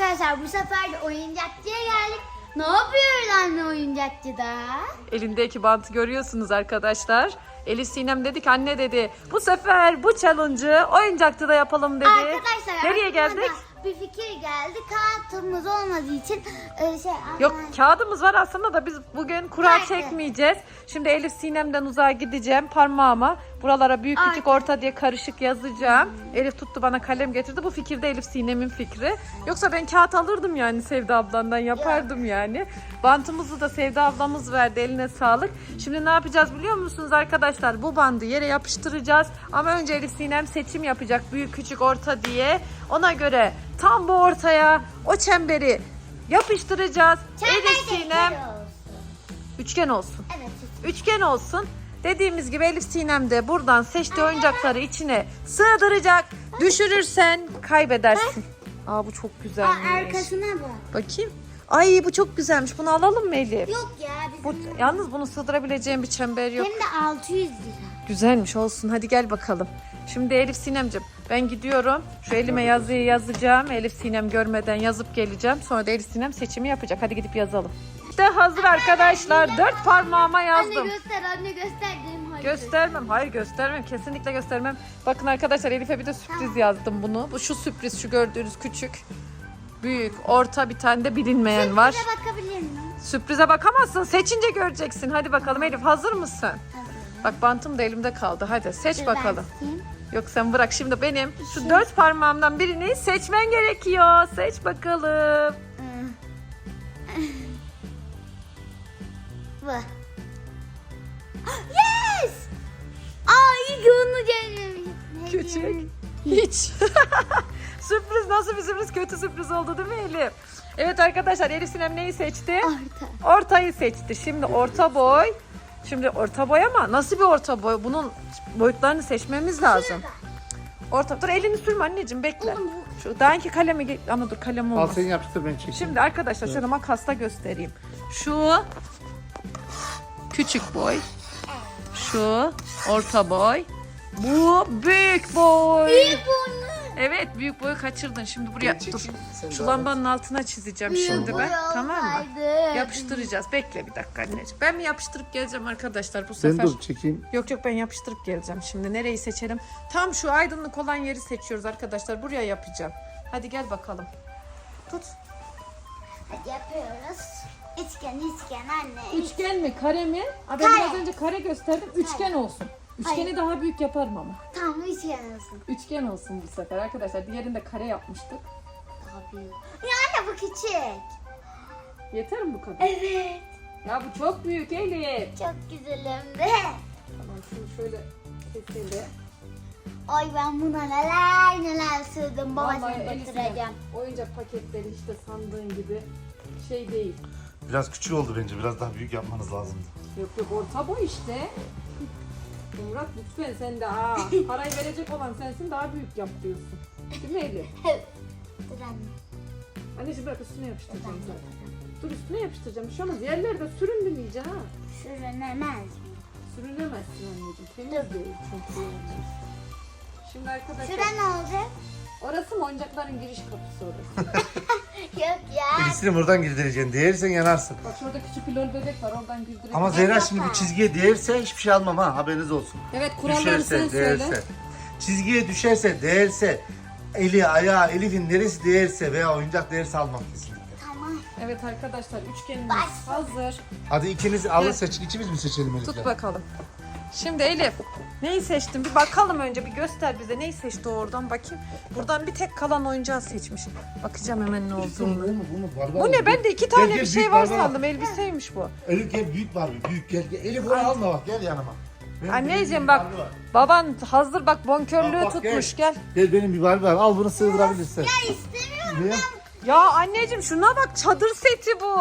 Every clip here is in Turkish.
arkadaşlar bu sefer de oyuncakçıya geldik. Ne yapıyoruz anne oyuncakçıda? Elindeki bantı görüyorsunuz arkadaşlar. Elif Sinem dedi ki anne dedi bu sefer bu challenge'ı oyuncakta da yapalım dedi. Arkadaşlar Nereye aklıma geldik? da Bir fikir geldi. Kağıtımız olmadığı için e, şey Yok anne- kağıdımız var aslında da biz bugün kura Nerede? çekmeyeceğiz. Şimdi Elif Sinem'den uzağa gideceğim parmağıma. Buralara büyük küçük Ay. orta diye karışık yazacağım. Elif tuttu bana kalem getirdi. Bu fikir de Elif Sinem'in fikri. Yoksa ben kağıt alırdım yani Sevda ablandan yapardım yani. Bantımızı da Sevda ablamız verdi eline sağlık. Şimdi ne yapacağız biliyor musunuz arkadaşlar? Bu bandı yere yapıştıracağız. Ama önce Elif Sinem seçim yapacak büyük küçük orta diye. Ona göre tam bu ortaya o çemberi yapıştıracağız. Elif Sinem üçgen olsun. Evet. Üçgen olsun. Dediğimiz gibi Elif Sinem de buradan seçtiği oyuncakları içine sığdıracak. Düşürürsen kaybedersin. Aa bu çok Aa, güzelmiş. arkasına bak. Bakayım. Ay bu çok güzelmiş. Bunu alalım mı Elif? Yok ya bizim. Bu, yalnız bunu sığdırabileceğim bir çember yok. Hem de 600 lira. Güzelmiş olsun. Hadi gel bakalım. Şimdi Elif Sinem'cim ben gidiyorum. Şu elime yazıyı yazacağım. Elif Sinem görmeden yazıp geleceğim. Sonra da Elif Sinem seçimi yapacak. Hadi gidip yazalım. İşte hazır arkadaşlar. Dört parmağıma yazdım. Anne göster anne göster dedim. Hayır. Göstermem. Hayır göstermem. Kesinlikle göstermem. Bakın arkadaşlar Elif'e bir de sürpriz yazdım bunu. Bu şu sürpriz şu gördüğünüz küçük. Büyük, orta bir tane de bilinmeyen var. Bize bakabilir miyim? Sürprize bakamazsın. Seçince göreceksin. Hadi bakalım Elif hazır mısın? Bak bantım da elimde kaldı. Hadi seç bakalım. Yok sen bırak şimdi benim şu dört parmağımdan birini seçmen gerekiyor. Seç bakalım. Bu. Yes! Ki onu gelmemiş. Küçük. Hiç. sürpriz nasıl bir sürpriz? Kötü sürpriz oldu değil mi Elif? Evet arkadaşlar Elif Sinem neyi seçti? Orta. Ortayı seçti. Şimdi orta boy. Şimdi orta boy ama nasıl bir orta boy? Bunun boyutlarını seçmemiz lazım. Orta. Dur elini sürme anneciğim bekle. Oğlum Şu daha kalemi ge- ama dur kalem Al olmaz. sen yapıştır ben çekeyim. Şimdi arkadaşlar şöyle makasla göstereyim. Şu küçük boy. Şu orta boy. Bu büyük boy. Büyük boynu. Evet büyük boyu kaçırdın. Şimdi buraya Ben dur. Şu lambanın altına çizeceğim Büyük şimdi ben. Tamam mı? Yapıştıracağız. Bekle bir dakika anneciğim. Ben mi yapıştırıp geleceğim arkadaşlar bu Ben sefer? dur çekeyim. Yok yok ben yapıştırıp geleceğim şimdi. Nereyi seçelim? Tam şu aydınlık olan yeri seçiyoruz arkadaşlar. Buraya yapacağım. Hadi gel bakalım. Tut. Hadi yapıyoruz. Üçgen üçgen anne. Üçgen mi kare mi? Aa, ben Kare. biraz önce kare gösterdim. Üçgen olsun. Üçgeni Hayır. daha büyük yaparım ama. Tamam üçgen olsun. Üçgen olsun bu sefer arkadaşlar. Diğerinde kare yapmıştık. Büyük. Ya anne bu küçük. Yeter mi bu kadar? Evet. Ya bu çok büyük Elif. Çok güzel hem de. Tamam şunu şöyle keselim. Ay ben buna neler neler sığdım. Babasını götüreceğim. Oyuncak paketleri işte sandığın gibi şey değil. Biraz küçük oldu bence. Biraz daha büyük yapmanız lazımdı. Yok yok orta boy işte. Murat lütfen sen de aa, parayı verecek olan sensin daha büyük yap diyorsun. Değil mi Elif? Dur anne. Anneciğim bırak üstüne yapıştıracağım zaten. Dur üstüne yapıştıracağım. Şey olmaz. Yerlerde süründün iyice ha. Sürünemez. Sürünemezsin anneciğim. Temiz değil çünkü. Şimdi arkadaşlar Şura ne olacak? orası mı oyuncakların giriş kapısı orası. Yok ya. İkisini buradan girdireceksin. Değersen yanarsın. Bak şurada küçük bir lol bebek var oradan girdirelim. Ama Zehra şimdi bu çizgiye değerse hiçbir şey almam ha. Haberiniz olsun. Evet kuralları sen söyle. değerse. Çizgiye düşerse, değerse, eli, ayağı, Elif'in neresi değerse veya oyuncak değerse almam kesinlikle. Tamam. Evet arkadaşlar üçgenimiz hazır. Hadi ikiniz alın Evet. seçin. İkimiz mi seçelim Elif'le? Tut bakalım. Şimdi Elif neyi seçtin? Bir bakalım önce bir göster bize neyi seçti oradan bakayım. Buradan bir tek kalan oyuncağı seçmiş. Bakacağım hemen ne Bu olduğunu. mu? Bu ne? Ben de iki Gel, tane gel, bir şey var sandım. Elbiseymiş bu. Elif gel büyük var bir büyük gel. gel. Elif onu alma bak gel yanıma. Benim Anneciğim bak baban hazır bak bonkörlüğü Bak, bak, tutmuş gel. Gel benim bir var. Al bunu sığdırabilirsin. Ya istemiyorum. Niye? Ya anneciğim şuna bak çadır seti bu.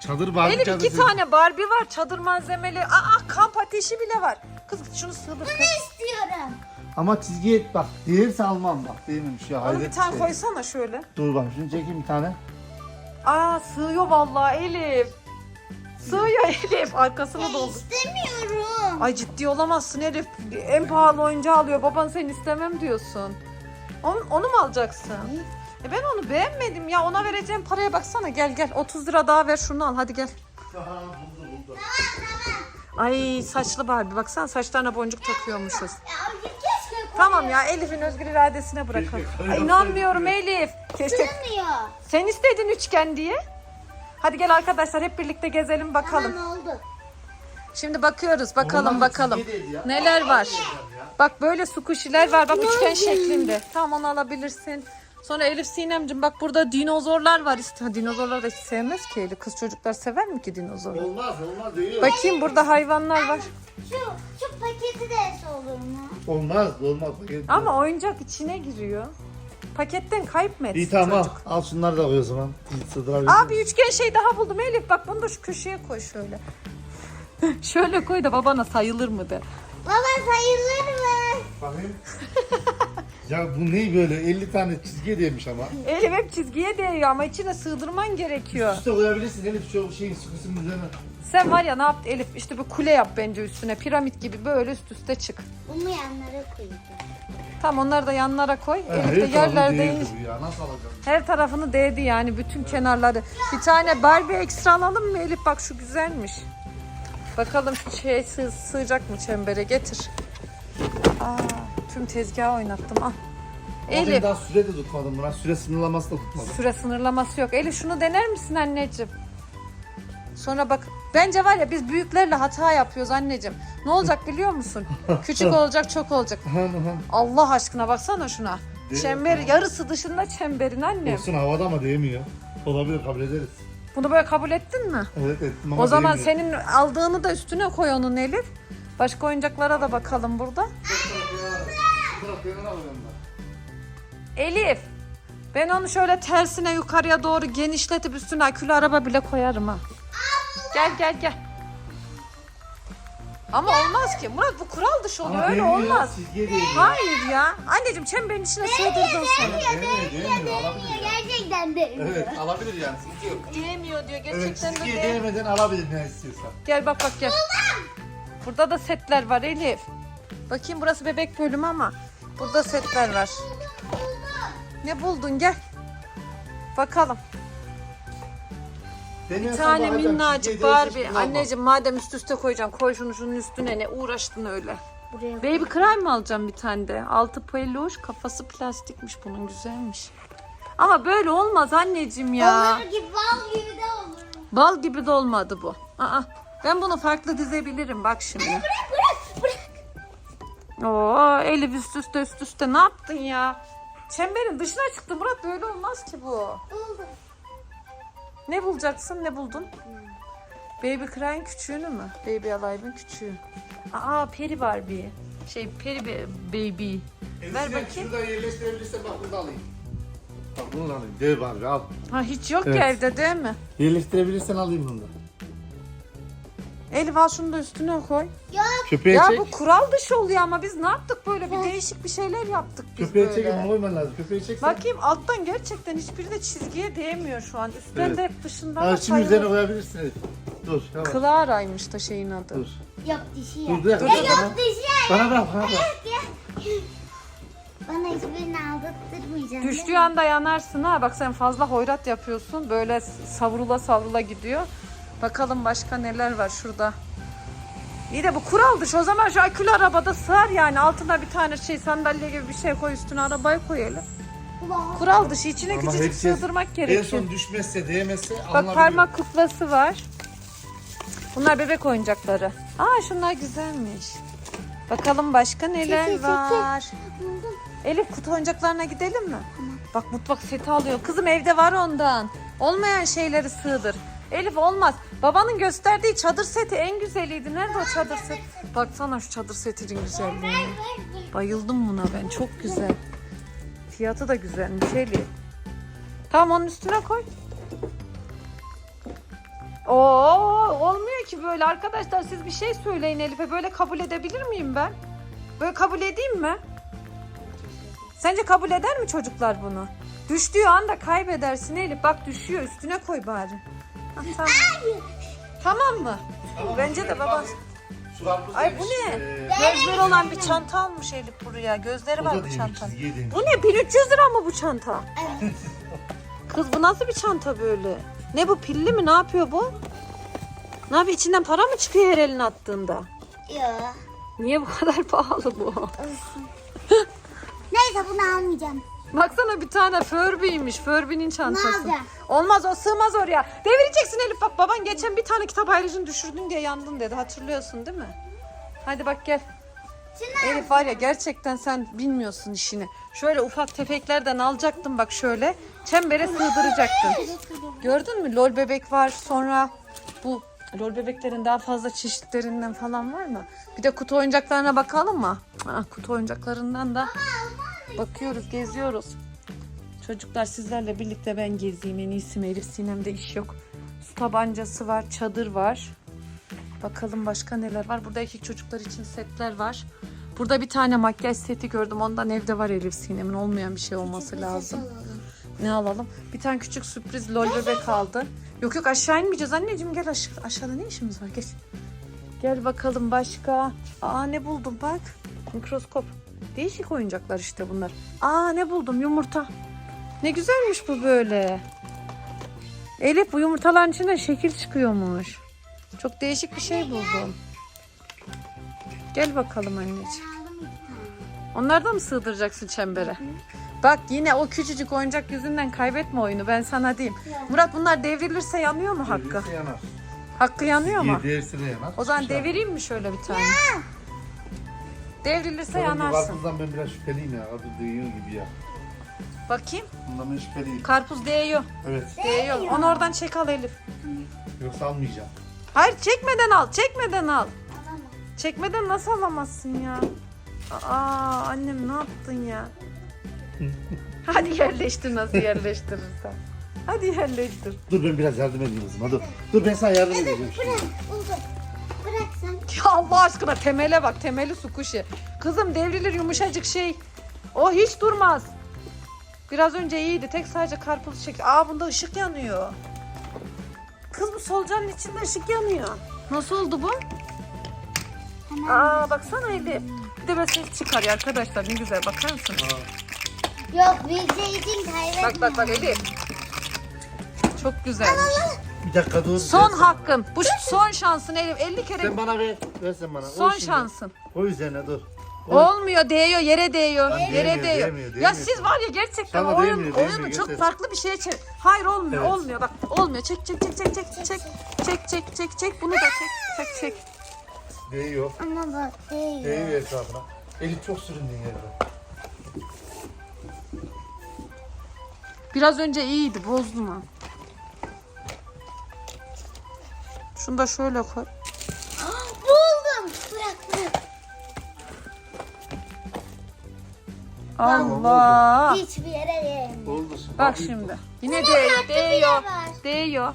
Çadır Barbie Elif çadır. iki tane Barbie var çadır malzemeli. Aa kamp ateşi bile var. Kız şunu sığdır. kız. İstiyorum. Ama çizgiye bak değerse almam bak değmemiş ya. Onu bir tane şey. koysana şöyle. Dur bak şunu çekeyim bir tane. Aa sığıyor vallahi Elif. Sığıyor Elif. Arkasını doldu. İstemiyorum. Ay ciddi olamazsın Elif. En pahalı oyuncağı alıyor. Baban sen istemem diyorsun. Onu, onu mu alacaksın? E ben onu beğenmedim ya. Ona vereceğim paraya baksana. Gel gel. 30 lira daha ver şunu al. Hadi gel. Aha, buldu buldu. Ay saçlı Barbie. Baksana saçlarına boncuk takıyormuşuz. Tamam ya Elif'in özgür iradesine bırakalım. Ay, inanmıyorum Elif. Keşke sen istedin üçgen diye. Hadi gel arkadaşlar hep birlikte gezelim bakalım. Tamam oldu. Şimdi bakıyoruz bakalım bakalım. Neler var? Bak böyle sukuşiler var bak üçgen şeklinde. Tamam onu alabilirsin. Sonra Elif Sinemcim bak burada dinozorlar var. İşte dinozorlar da hiç sevmez ki Elif. Kız çocuklar sever mi ki dinozorları? Olmaz olmaz değil. Bakayım burada hayvanlar var. Şu, şu paketi de olur mu? Olmaz olmaz. Ama oyuncak içine giriyor. Paketten kayıp mı etsin İyi tamam çocuk? al şunları da koy o zaman. Sığdırabilirsin. Bir üçgen şey daha buldum Elif. Bak bunu da şu köşeye koy şöyle. şöyle koy da babana sayılır mı de. Baba sayılır mı? Bakayım. ya bu ne böyle 50 tane çizgi demiş ama. Elif hep çizgiye değiyor ama içine sığdırman gerekiyor. Üste koyabilirsin Elif şu şeyin sıkısının üzerine. Sen var ya ne yaptı Elif? İşte bir kule yap bence üstüne. Piramit gibi böyle üst üste çık. Bunu yanlara koyacağım. Tam onları da yanlara koy. Ha, Elif de her tarafı yerlerde değildi bu ya nasıl alacağım? her tarafını değdi yani bütün kenarları. Bir tane Barbie ekstra alalım mı Elif? Bak şu güzelmiş. Bakalım şu şey sığ, sığacak mı çembere getir. Aa, tüm tezgahı oynattım. Al. Elif. Elif daha süre de tutmadım buna. Süre sınırlaması da tutmadım. süre sınırlaması yok. Elif şunu dener misin anneciğim? Sonra bak bence var ya biz büyüklerle hata yapıyoruz anneciğim. Ne olacak biliyor musun? Küçük olacak çok olacak. Allah aşkına baksana şuna. Değil? Çember yarısı dışında çemberin annem. Olsun havada ama değmiyor. Olabilir kabul ederiz. Bunu böyle kabul ettin mi? Evet ettim ama O zaman değmiyor. senin aldığını da üstüne koy onun Elif. Başka oyuncaklara da bakalım burada. Elif. Ben onu şöyle tersine yukarıya doğru genişletip üstüne akülü araba bile koyarım ha. Gel gel gel. Ama olmaz ki. Murat bu kural dışı oluyor. Ama Öyle değmiyor, olmaz. Değmiyor. Hayır ya. Anneciğim çemberin içine sığdırdın seni. Değmiyor, değmiyor. Alabilir ya. Gerçekten de. Evet alabilir yani sıkıntı yok. Diyemiyor diyor. Evet Gerçekten de çizgiye değil. değmeden alabilir ne istiyorsan. Gel bak bak gel. Burada da setler var Elif. Bakayım burası bebek bölümü ama burada setler var. Ne buldun gel. Bakalım. Bir tane minnacık Barbie. Anneciğim madem üst üste koyacaksın koy şunu şunun üstüne ne uğraştın öyle. Buraya Baby cry mı alacağım bir tane de? Altı peluş kafası plastikmiş bunun güzelmiş. Ama böyle olmaz anneciğim ya. Olur gibi bal gibi de olur. Bal gibi de olmadı bu. Aa, ben bunu farklı dizebilirim bak şimdi. Bırak bırak. Oo, Elif üst üste üst üste ne yaptın ya? Çemberin dışına çıktı Murat böyle olmaz ki bu. Oldu. Ne bulacaksın ne buldun? Baby Cry'in küçüğünü mü? Baby Alive'ın küçüğü. Aa Peri Barbie. Şey Peri Be- Baby. Ver bakayım. Şurada yerleştirebilirsen bak bunu da alayım. Bak bunu da alayım. Dev Barbie al. Ha hiç yok Evet. ki evde değil mi? Yerleştirebilirsen alayım bunu da. Elif al şunu da üstüne koy. Yok. Köpeğe ya çek. bu kural dışı oluyor ama biz ne yaptık böyle bir değişik bir şeyler yaptık biz Köpeğe böyle. çek ama koyman lazım. Köpeği çeksen. Bakayım alttan gerçekten hiçbiri de çizgiye değmiyor şu an. Üstten Evet. de hep dışından Ha, da şimdi sayılır. üzerine koyabilirsin. Elif. Dur yavaş. Clara'ymış da şeyin adı. Dur. Yok dişi ya. Dur dur. dur, bana. yok dişi ya. Bana bırak bana bırak. Bana hiçbirini aldırtmayacaksın. Düştüğü anda yanarsın ha. Bak sen fazla hoyrat yapıyorsun. Böyle savrula savrula gidiyor. Bakalım başka neler var şurada. İyi de bu kural dışı. O zaman şu akülü arabada sığar yani. Altına bir tane şey sandalye gibi bir şey koy üstüne arabayı koyalım. Kural dışı. içine Ama küçücük herkes sığdırmak En gerekiyor. son düşmezse değmezse Bak parmak kuklası var. Bunlar bebek oyuncakları. Aa şunlar güzelmiş. Bakalım başka neler Çekil, çekil. var. Buldum. Elif kutu oyuncaklarına gidelim mi? Bak mutfak seti alıyor. Kızım evde var ondan. Olmayan şeyleri sığdır. Elif olmaz. Babanın gösterdiği çadır seti en güzeliydi. Nerede o çadır seti? Baksana şu çadır setinin güzelliğine. Bayıldım buna ben. Çok güzel. Fiyatı da güzelmiş Elif. Tamam onun üstüne koy. Oo olmuyor ki böyle arkadaşlar siz bir şey söyleyin Elif'e böyle kabul edebilir miyim ben? Böyle kabul edeyim mi? Sence kabul eder mi çocuklar bunu? Düştüğü anda kaybedersin Elif. Bak düşüyor üstüne koy bari. Ha, tamam. tamam mı? Tamam, Bence de evet, baba. Ay bu ne? Ee, Gözleri olan bir çanta almış Elif buraya. Gözleri var bu çantanın. Bu ne? 1300 lira mı bu çanta? Kız bu nasıl bir çanta böyle? Ne bu pilli mi? Ne yapıyor bu? Ne yapıyor? İçinden para mı çıkıyor her elini attığında? Yok. Niye bu kadar pahalı bu? Neyse bunu almayacağım. Baksana bir tane Furby'ymiş. Furby'nin çantası. alacağım? Olmaz o sığmaz oraya. Devireceksin Elif bak baban geçen bir tane kitap ayrıcını düşürdün diye yandın dedi. Hatırlıyorsun değil mi? Hadi bak gel. Şunu Elif var ya gerçekten sen bilmiyorsun işini. Şöyle ufak tefeklerden alacaktın bak şöyle. Çembere sığdıracaktın. Gördün mü? Lol bebek var. Sonra bu lol bebeklerin daha fazla çeşitlerinden falan var mı? Bir de kutu oyuncaklarına bakalım mı? Ah, kutu oyuncaklarından da bakıyoruz, geziyoruz. Çocuklar sizlerle birlikte ben gezeyim. En iyisi? Elif Sinem'de iş yok. Su tabancası var, çadır var. Bakalım başka neler var. Burada erkek çocuklar için setler var. Burada bir tane makyaj seti gördüm. Ondan evde var Elif Sinem'in. Olmayan bir şey olması lazım. Ne alalım? Bir tane küçük sürpriz lol bebek aldı. Yok yok aşağı inmeyeceğiz anneciğim gel aşağı. Aşağıda ne işimiz var gel. Gel bakalım başka. Aa ne buldum bak. Mikroskop. Değişik oyuncaklar işte bunlar. Aa ne buldum yumurta. Ne güzelmiş bu böyle. Elif bu yumurtaların içinden şekil çıkıyormuş. Çok değişik bir şey buldum. Gel bakalım anneciğim. Onlardan mı sığdıracaksın çembere? Bak yine o küçücük oyuncak yüzünden kaybetme oyunu ben sana diyeyim. Murat bunlar devrilirse yanıyor mu Hakkı? Hakkı yanıyor mu? De yanar. O zaman devireyim mi şöyle bir tane? Devrilirse yanarsın. Karpuzdan ben biraz şüpheliyim ya. Karpuz değiyor gibi ya. Bakayım. Bundan ben şüpheliyim. Karpuz değiyor. Evet. Değiyor. Onu oradan çek al Elif. Yoksa almayacağım. Hayır çekmeden al. Çekmeden al. Alamam. Çekmeden nasıl alamazsın ya? Aa annem ne yaptın ya? Hadi yerleştir nasıl yerleştirirsen. Hadi yerleştir. Dur ben biraz yardım edeyim kızıma dur. Dur ben sana yardım edeceğim şimdi. Bırak. Buldum. Ya Allah aşkına temele bak temeli su kuşu. Kızım devrilir yumuşacık şey. O hiç durmaz. Biraz önce iyiydi. Tek sadece karpuz çek. Aa bunda ışık yanıyor. Kız bu solucanın içinde ışık yanıyor. Nasıl oldu bu? Hemen. Aa baksana Elif. Bir de böyle ses çıkarıyor arkadaşlar. Ne güzel bakar mısın? Yok bildiği için kaybetme. Bak bak bak Elif. Çok güzelmiş. Bir dakika dur. Son Ver sen hakkın. Bu son şansın Elif. 50 bana. kere Sen bana ver. Ver sen bana. son şimdi. şansın. Koy üzerine dur. Olmuyor değiyor yere değiyor Lan yere değmiyor, değiyor. değmiyor, ya değmiyor. siz var ya gerçekten Sana oyun değmiyor, oyunu değmiyor, çok farklı bir şeye çek. Hayır olmuyor Evet. olmuyor bak olmuyor. Çek çek çek çek çek çek çek çek çek çek bunu da çek çek çek. Değiyor. Ama bak değil. Değiyor etrafına. Elif çok süründün yerde. Biraz önce iyiydi bozdum ha. Şunu da şöyle koy. Buldum. Bırak bırak. Allah. Hiçbir yere değmiyor. Oldu. Bak şimdi. Yine bile değiyor var. değiyor.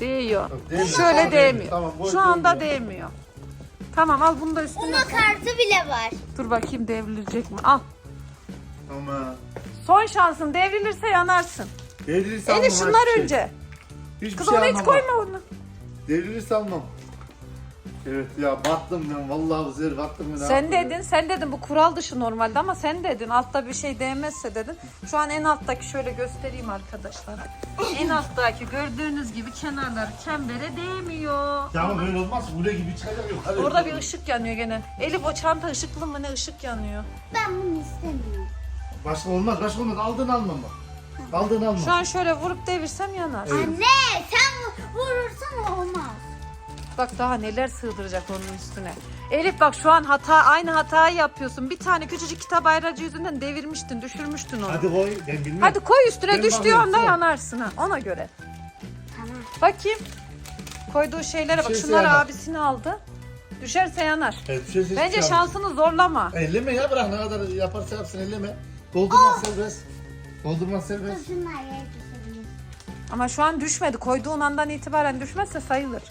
Değiyor. Bak, değmiyor. Şöyle Tamam, değmiyor. Tamam, Şu anda değmiyor. değmiyor. Tamam al bunu da üstüne. Bunun kartı bile var. Dur bakayım devrilecek mi? Al. Ama Son şansın devrilirse yanarsın. devrilirse Elif almam. şunlar şey. önce. Hiçbir Kız şey onu hiç koyma onu. Devrilirse almam. Evet ya battım ben vallahi bu sefer battım ben. Sen dedin, sen dedin bu kural dışı normalde ama sen dedin altta bir şey değmezse dedin. Şu an en alttaki şöyle göstereyim arkadaşlar. en alttaki gördüğünüz gibi kenarları çembere değmiyor. Ya ama böyle olmaz. Ule gibi çıkacak yok. Hadi Orada bir ışık yanıyor gene. Elif o çanta ışıklı mı ne ışık yanıyor. Ben bunu istemiyorum. Başka olmaz. Başka olmaz. Aldın almam bak. Aldın almam. Şu an şöyle vurup devirsem yanar. Evet. Anne sen vu- vurursan olmaz. Bak daha neler sığdıracak onun üstüne. Elif bak şu an hata aynı hatayı yapıyorsun. Bir tane küçücük kitap ayracı yüzünden devirmiştin, düşürmüştün onu. Hadi, Hadi koy. Ben bilmiyorum. koy üstüne Ben düştüğü bakıyorum, anda tamam. yanarsın ha ona göre. Tamam. Bakayım. Koyduğu şeylere bak. Düşerse Şunları yanar. abisini aldı. Düşerse yanar. Evet, bir şey Bence abi. şansını zorlama. Elleme ya bırak ne kadar yaparsa yapsın elleme. Doldurmaz Oh! Serbest. Doldurmaz serbest. Dur şunlar yere düşebilir. Ama şu an düşmedi. Koyduğun andan itibaren düşmezse sayılır.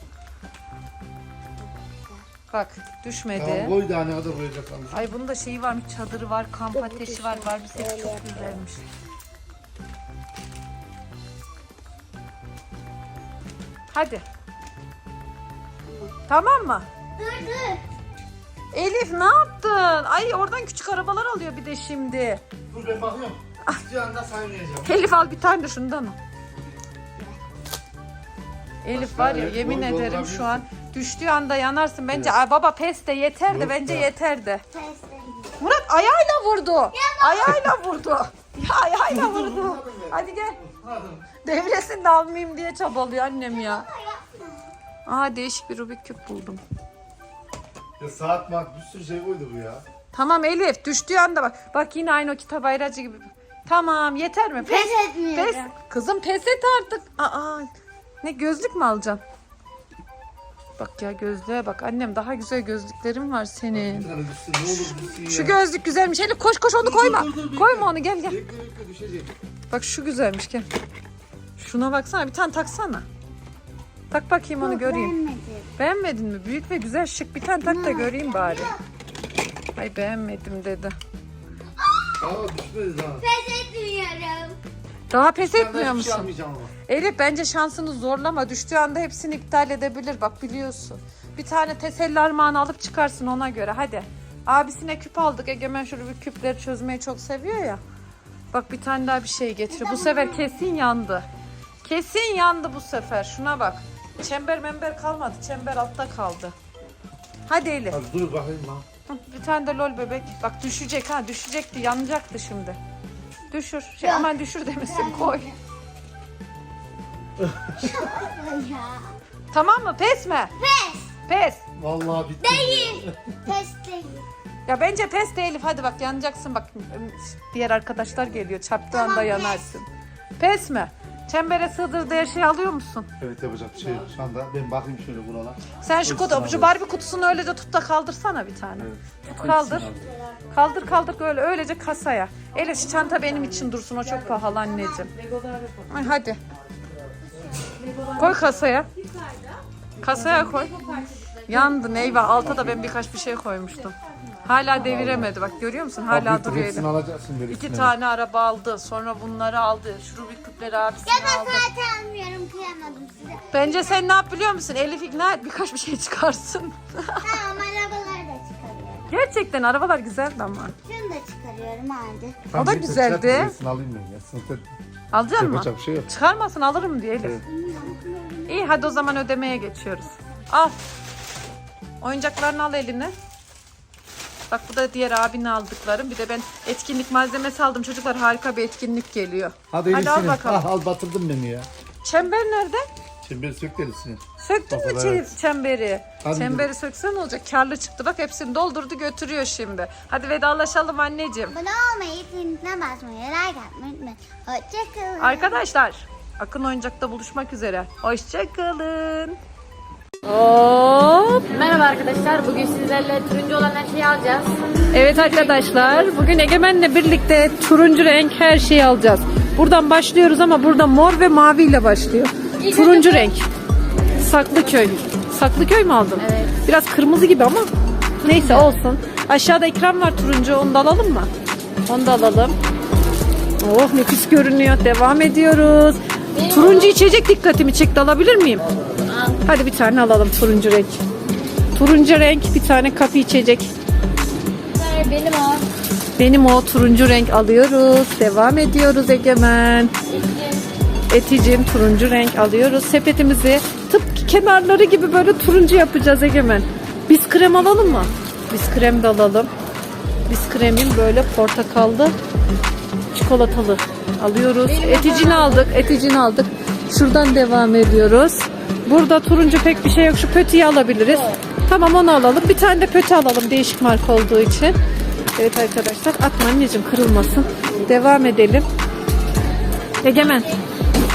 Bak düşmedi. Tamam koy da ne kadar koyacaksan. Ay bunun da şeyi varmış, çadırı var, kamp ateşi var, var bir seti çok güzelmiş. Hadi. Tamam mı? Dur dur. Elif ne yaptın? Ay oradan küçük arabalar alıyor bir de şimdi. Dur ben bakıyorum. Bir anda saymayacağım. Elif al bir tane de şundan al. Elif var ya yemin ederim şu an düştüğü anda yanarsın. Bence Evet. Ay baba pes de yeter de Yok bence ya. yeter de. Murat ayağıyla vurdu. Ayağıyla vurdu. Ya ayağıyla vurdu. Hadi gel. Devresini de almayayım diye çabalıyor annem ya. Aa değişik bir Rubik küp buldum. Ya saat mat bir sürü şey koydu bu ya. Tamam Elif düştüğü anda bak. Bak yine aynı o kitap ayracı gibi. Tamam yeter mi? Pes etmiyorum. Pes. Kızım pes et artık. Aa, ne gözlük mü alacaksın? Bak ya gözlüğe bak. Annem daha güzel gözlüklerim var Bir senin. tane düşsün ne olur düşsün ya. Şu gözlük güzelmiş. Elif koş koş onu koyma. dur, dur, bekle. Koyma onu gel gel. Bekle bekle düşecek. Bak şu güzelmiş gel. Şuna baksana bir tane taksana. Tak bakayım onu göreyim. Beğenmedim. Beğenmedin mi? Büyük ve güzel şık bir tane tak da göreyim bari. Ay beğenmedim dedi. Aa düşmedi daha. Pes etmiyorum. Daha pes Ben etmiyor hiçbir şey musun? almayacağım ama. Elif bence şansını zorlama. Düştüğü anda hepsini iptal edebilir. Bak biliyorsun. Bir tane teselli armağanı alıp çıkarsın ona göre. Hadi. Abisine küp aldık. Egemen şöyle bir küpleri çözmeyi çok seviyor ya. Bak bir tane daha bir şey getiriyor. Bu sefer kesin yandı. Kesin yandı bu sefer. Şuna bak. Çember member kalmadı. Çember altta kaldı. Hadi Elif. Hadi dur bakayım lan. Bir tane de lol bebek. Bak düşecek ha. Düşecekti. Yanacaktı şimdi. Düşür. Şey, aman düşür demesin. Koy. Tamam mı? Pes mi? Pes. Pes. Vallahi bitti. Değil. Pes değil. Ya bence pes de Elif hadi bak yanacaksın bak diğer arkadaşlar geliyor çarptığı Tamam, anda pes. yanarsın. Pes mi? Çembere sığdırdığı her şeyi alıyor musun? Evet yapacak bir şey yok. Şu anda ben bakayım şöyle buralar. Sen şu, kutu, şu. Barbie kutusunu öylece tut da kaldırsana bir tane. Tut kaldır. Kaldır kaldır öyle öylece kasaya. Elif şu çanta benim için dursun o çok pahalı anneciğim. Ay, hadi. Koy kasaya. Kasaya koy. Yandın eyvah. Alta da ben birkaç bir şey koymuştum. Hala deviremedi bak görüyor musun? Hala Bak, duruyor Hepsini alacaksın böyle İki tane araba aldı. Sonra bunları aldı. Şu Rubik küpleri abisine Ya ben aldı. zaten almıyorum kıyamadım size. Bence sen ne yap biliyor musun? Elif ikna et birkaç bir şey çıkarsın. Tamam arabaları da çıkarıyorum. Gerçekten arabalar güzeldi ama. Şunu da çıkarıyorum hadi. O da neyse, güzeldi. çıkart, Hepsini alayım ben ya. Sınıfta Alacak mı? yapacak bir şey yok. Çıkarmasın alırım diye Elif. Evet. İyi hadi o zaman ödemeye geçiyoruz. Al. Oyuncaklarını al eline. Bak bu da diğer abinin aldıklarım. Bir de ben etkinlik malzemesi aldım. Çocuklar harika bir etkinlik geliyor. Hadi Hadi al bakalım. Ah, al batırdın beni ya. Çember nerede? Çemberi sök de Elif'sini. Söktün mü çe- evet. çemberi? Hadi çemberi söksen ne olacak? Karlı çıktı. Bak hepsini doldurdu götürüyor şimdi. Hadi vedalaşalım anneciğim. Abone olmayı, zincirine basmayı, like atmayı unutmayın. Hoşçakalın. Arkadaşlar Akın Oyuncak'ta buluşmak üzere. Hoşçakalın. Hop. Merhaba arkadaşlar. Bugün sizlerle turuncu olan her şeyi alacağız. Evet arkadaşlar bugün Egemen'le birlikte turuncu renk her şeyi alacağız. Buradan başlıyoruz ama burada mor ve mavi ile başlıyor. turuncu renk. Saklıköy. Saklıköy mü aldın? Evet. Biraz kırmızı gibi ama neyse olsun. Aşağıda ekran var turuncu onu da alalım mı? Onu da alalım. Oh nefis görünüyor. Devam ediyoruz. Turuncu içecek dikkatimi çekti. Alabilir miyim? Hadi bir tane alalım turuncu renk. Turuncu renk bir tane kafe içecek. Hayır benim o. Benim o turuncu renk alıyoruz. Devam ediyoruz Egemen. Eticim turuncu renk alıyoruz. Sepetimizi tıpkı kenarları gibi böyle turuncu yapacağız Egemen. Biz krem alalım mı? Biz krem de alalım. Biz kremin böyle portakallı çikolatalı alıyoruz. Eticini aldık. Eticini aldık. Şuradan devam ediyoruz. Burada turuncu pek bir şey yok. Şu pötüyü alabiliriz. Tamam onu alalım. Bir tane de pötü alalım değişik marka olduğu için. Evet arkadaşlar atma anneciğim kırılmasın. Devam edelim. Egemen.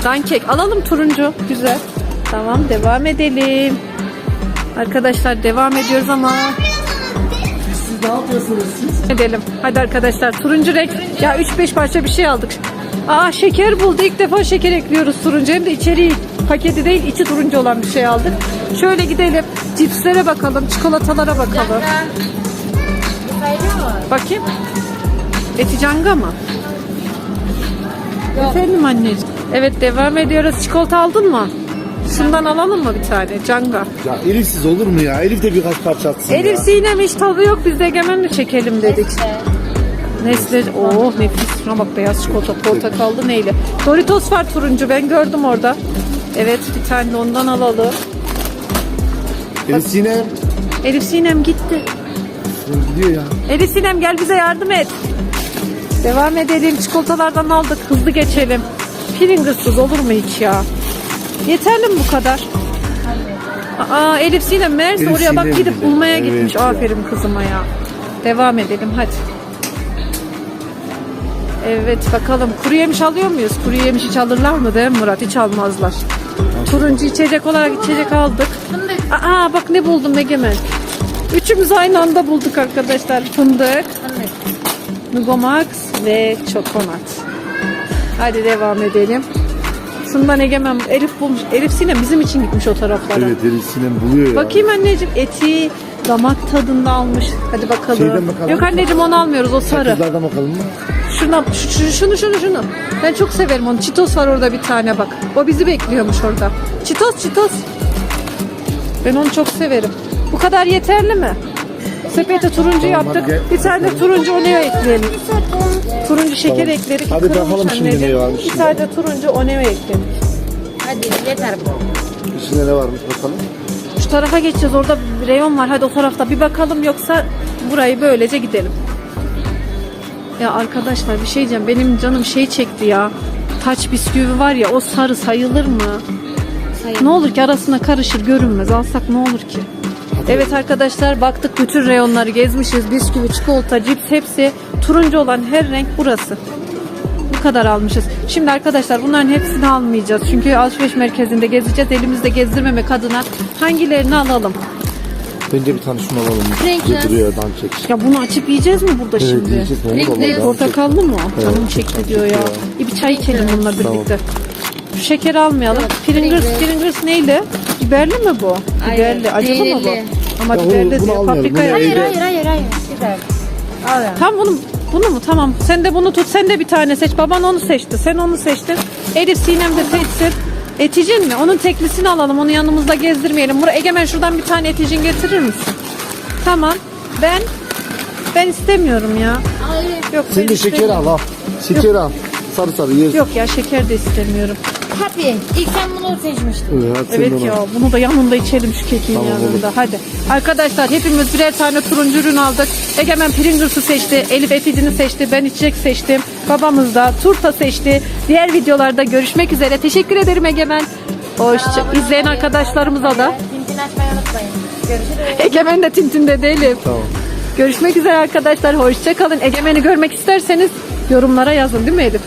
Dankek alalım turuncu. Güzel. Tamam devam edelim. Arkadaşlar devam ediyoruz ama Siz ne yapıyorsunuz siz? edelim. Hadi arkadaşlar turuncu renk. Ya 3-5 parça bir şey aldık. Aa şeker buldu. İlk defa şeker ekliyoruz turuncu. Hem de içeriği paketi değil içi turuncu olan bir şey aldık. Şöyle gidelim. Cipslere bakalım. Çikolatalara bakalım. Bakayım. Eticanga mı? Efendim anneciğim. Evet devam ediyoruz. Çikolata aldın mı? Şundan alalım mı bir tane? Canga. Ya Elifsiz olur mu ya? Elif de birkaç parça atsın Elif ya. Sinem hiç tadı yok biz de Egemen'le çekelim dedik. Nesle, oh nefis. Şuna bak beyaz çikolata, portakallı neyle. Doritos var turuncu ben gördüm orada. Evet bir tane de ondan alalım. Elif Sinem. Elif Sinem gitti. Gidiyor ya. Elif Sinem gel bize yardım et. Devam edelim. Çikolatalardan aldık. Hızlı geçelim. Pringles'sız olur mu hiç ya? Yeterli mi bu kadar? Aa Elif Sinem Elif oraya bak gidip bulmaya Evet gitmiş. ya. Aferin kızıma ya. Devam edelim hadi. Evet bakalım kuru yemiş alıyor muyuz? Kuru yemiş hiç alırlar mı değil mi Murat? Hiç almazlar. Turuncu içecek olarak içecek aldık. Aa bak ne buldum Egemen. Üçümüz aynı anda bulduk arkadaşlar. Fındık, Nugomax ve çokonat. Hadi devam edelim. Şundan Egemen Elif bulmuş. Elif Sinem bizim için gitmiş o taraflara. Evet Elif Sinem buluyor ya. Bakayım anneciğim eti damak tadında almış. Hadi bakalım. Şeyden bakalım. Yok anneciğim onu almıyoruz o sarı. Kızlardan bakalım mı? Şuna, şu- şu- şunu şunu şunu. Ben çok severim onu. Çitos var orada bir tane bak. O bizi bekliyormuş orada. Çitos çitos. Ben onu çok severim. Bu kadar yeterli mi? Sepete turuncu yaptık. Bir tane de turuncu Oneo ekleyelim. Turuncu şeker ekledik. Hadi Kırılmış bakalım şimdi ne varmış Bir şimdi. tane de turuncu Oneo ekledik. Hadi yeter bu. İçinde ne varmış bakalım. Şu tarafa geçeceğiz. Orada bir reyon var. Hadi o tarafta bir bakalım yoksa burayı böylece gidelim. Ya arkadaşlar bir şey diyeceğim. Benim canım şey çekti ya. Taç bisküvi var ya o sarı sayılır mı? Ne olur ki arasına karışır görünmez. Alsak ne olur ki? Evet arkadaşlar baktık bütün reyonları gezmişiz. Bisküvi, çikolata, cips hepsi. Turuncu olan her renk burası. Bu kadar almışız. Şimdi arkadaşlar bunların hepsini almayacağız. Çünkü alışveriş merkezinde gezeceğiz. Elimizde gezdirmemek adına hangilerini alalım? Bence bir tane şunu alalım. Pringles. Duruyor dan çek. Ya bunu açıp yiyeceğiz mi burada Evet şimdi? yiyeceğiz. Ne olur. Allah Portakallı mı? Canım çekti diyor ya. İyi bir çay içelim bununla birlikte. Şu şekeri almayalım. Pringles, Pringles. Pringles neyle? Biberli mi bu? Biberli. Acılı mı bu? Ama Ya bunu- biberli bunu diyor. almayalım. Paprika Bunu. Hayır evde- hayır hayır hayır. Güzel. Al ya. Tam bunu bunu mu? Tamam. Sen de bunu tut. Sen de bir tane seç. Baban onu seçti. Sen onu seçtin. Elif Sinem de seçsin. Eticin mi? Onun teklisini alalım. Onu yanımızda gezdirmeyelim. Buraya Egemen şuradan bir tane eticin getirir misin? Tamam. Ben ben istemiyorum ya. Hayır. Yok Sen ben de şeker istemiyorum. al al. Şeker al. Sarı sarı yersin. Yok ya şeker de istemiyorum. Happy. İlk sen bunu seçmiştin. Evet, Evet ya bunu da yanında içelim şu kekin Tamam, yanında. Hadi. Arkadaşlar hepimiz birer tane turuncu ürün aldık. Egemen Pringles'ı seçti. Elif eticini seçti. Ben içecek seçtim. Babamız da turta seçti. Diğer videolarda görüşmek üzere. Teşekkür ederim Egemen. Hoşça izleyen arkadaşlarımıza da. Tintin açmayı unutmayın. Görüşürüz. Egemen de tintinde değilim. Tamam. Görüşmek üzere arkadaşlar. Hoşça kalın. Egemen'i görmek isterseniz yorumlara yazın değil mi Elif?